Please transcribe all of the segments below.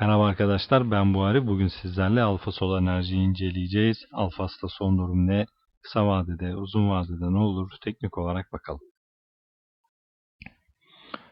Merhaba arkadaşlar ben Buhari. Bugün sizlerle Alfa Sol enerjiyi inceleyeceğiz. Alfas'ta son durum ne? Kısa vadede, uzun vadede ne olur? Teknik olarak bakalım.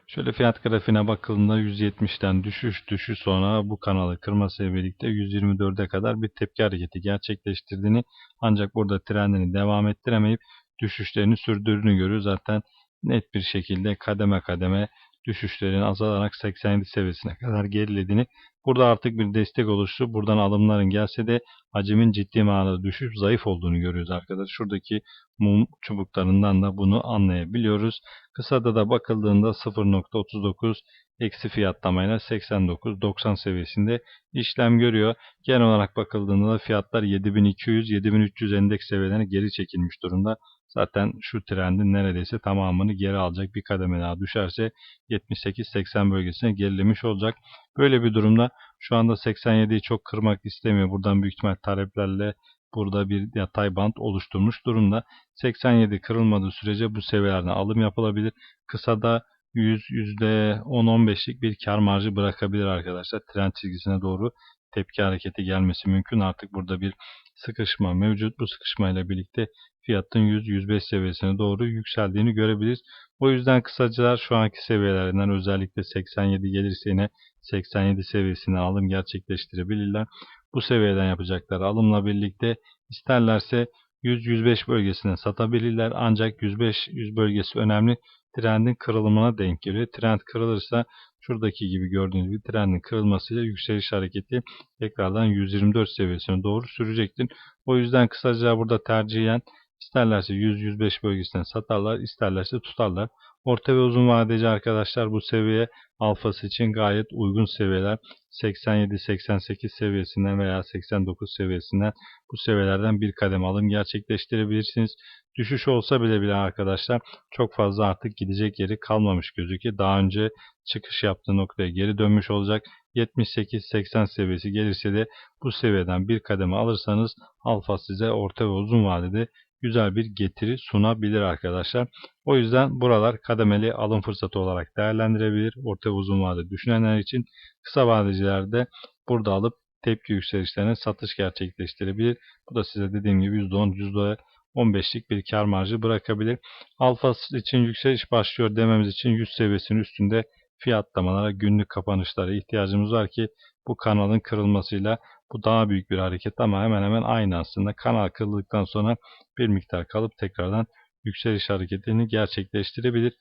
Şöyle fiyat grafiğine bakıldığında 170'ten düşüş düşüş sonra bu kanalı kırmasıyla birlikte 124'e kadar bir tepki hareketi gerçekleştirdiğini ancak burada trendini devam ettiremeyip düşüşlerini sürdürdüğünü görüyoruz. Zaten net bir şekilde kademe kademe düşüşlerin azalarak 87 seviyesine kadar gerilediğini burada artık bir destek oluştu. Buradan alımların gelse de hacimin ciddi manada düşüp zayıf olduğunu görüyoruz arkadaşlar. Şuradaki mum çubuklarından da bunu anlayabiliyoruz. Kısada da bakıldığında 0.39 eksi fiyatlamayla 89-90 seviyesinde işlem görüyor. Genel olarak bakıldığında da fiyatlar 7200-7300 endeks seviyelerine geri çekilmiş durumda. Zaten şu trendin neredeyse tamamını geri alacak bir kademe daha düşerse 78-80 bölgesine gerilemiş olacak. Böyle bir durumda şu anda 87'yi çok kırmak istemiyor. Buradan büyük ihtimal taleplerle burada bir yatay band oluşturmuş durumda. 87 kırılmadığı sürece bu seviyelerden alım yapılabilir. Kısada 100 %10-15'lik bir kar marjı bırakabilir arkadaşlar. Trend çizgisine doğru tepki hareketi gelmesi mümkün. Artık burada bir sıkışma mevcut. Bu sıkışmayla birlikte fiyatın 100-105 seviyesine doğru yükseldiğini görebiliriz. O yüzden kısacılar şu anki seviyelerinden özellikle 87 gelirse yine 87 seviyesine alım gerçekleştirebilirler. Bu seviyeden yapacakları alımla birlikte isterlerse 100-105 bölgesine satabilirler. Ancak 105-100 bölgesi önemli. Trendin kırılımına denk geliyor. Trend kırılırsa şuradaki gibi gördüğünüz gibi trendin kırılmasıyla yükseliş hareketi tekrardan 124 seviyesine doğru sürecektir. O yüzden kısaca burada tercihen isterlerse 100-105 bölgesinden satarlar, isterlerse tutarlar. Orta ve uzun vadeci arkadaşlar bu seviye alfası için gayet uygun seviyeler. 87-88 seviyesinden veya 89 seviyesinden bu seviyelerden bir kadem alım gerçekleştirebilirsiniz. Düşüş olsa bile bile arkadaşlar çok fazla artık gidecek yeri kalmamış gözüküyor. Daha önce çıkış yaptığı noktaya geri dönmüş olacak. 78-80 seviyesi gelirse de bu seviyeden bir kademe alırsanız alfa size orta ve uzun vadede güzel bir getiri sunabilir arkadaşlar. O yüzden buralar kademeli alım fırsatı olarak değerlendirebilir. Orta uzun vade düşünenler için kısa vadecilerde burada alıp tepki yükselişlerine satış gerçekleştirebilir. Bu da size dediğim gibi %10, %15'lik bir kar marjı bırakabilir. Alfa için yükseliş başlıyor dememiz için 100 seviyesinin üstünde fiyatlamalara, günlük kapanışlara ihtiyacımız var ki bu kanalın kırılmasıyla bu daha büyük bir hareket ama hemen hemen aynı aslında. Kanal kırıldıktan sonra bir miktar kalıp tekrardan yükseliş hareketini gerçekleştirebilir.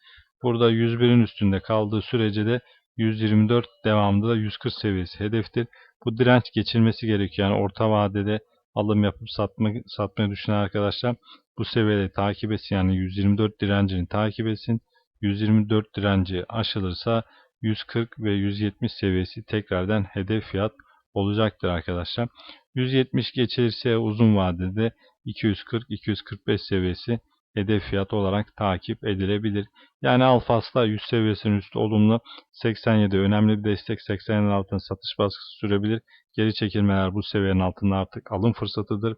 Burada 101'in üstünde kaldığı sürece de 124 devamında da 140 seviyesi hedeftir. Bu direnç geçilmesi gerekiyor. Yani orta vadede alım yapıp satma, satmayı düşünen arkadaşlar bu seviyeleri takip etsin. Yani 124 direncini takip etsin. 124 direnci aşılırsa 140 ve 170 seviyesi tekrardan hedef fiyat olacaktır arkadaşlar. 170 geçilirse uzun vadede 240-245 seviyesi hedef fiyat olarak takip edilebilir. Yani Alfas'ta 100 seviyesinin üstü olumlu 87 önemli bir destek 80'in altında satış baskısı sürebilir. Geri çekilmeler bu seviyenin altında artık alım fırsatıdır.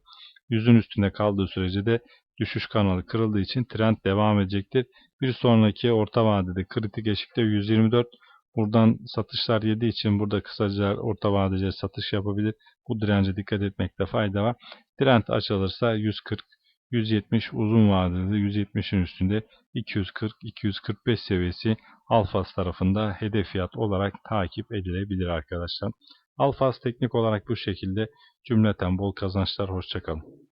100'ün üstünde kaldığı sürece de düşüş kanalı kırıldığı için trend devam edecektir. Bir sonraki orta vadede kritik eşikte 124 Buradan satışlar yediği için burada kısaca orta vadece satış yapabilir. Bu dirence dikkat etmekte fayda var. Trend açılırsa 140 170 uzun vadede 170'in üstünde 240-245 seviyesi Alfas tarafında hedef fiyat olarak takip edilebilir arkadaşlar. Alfas teknik olarak bu şekilde cümleten bol kazançlar. Hoşçakalın.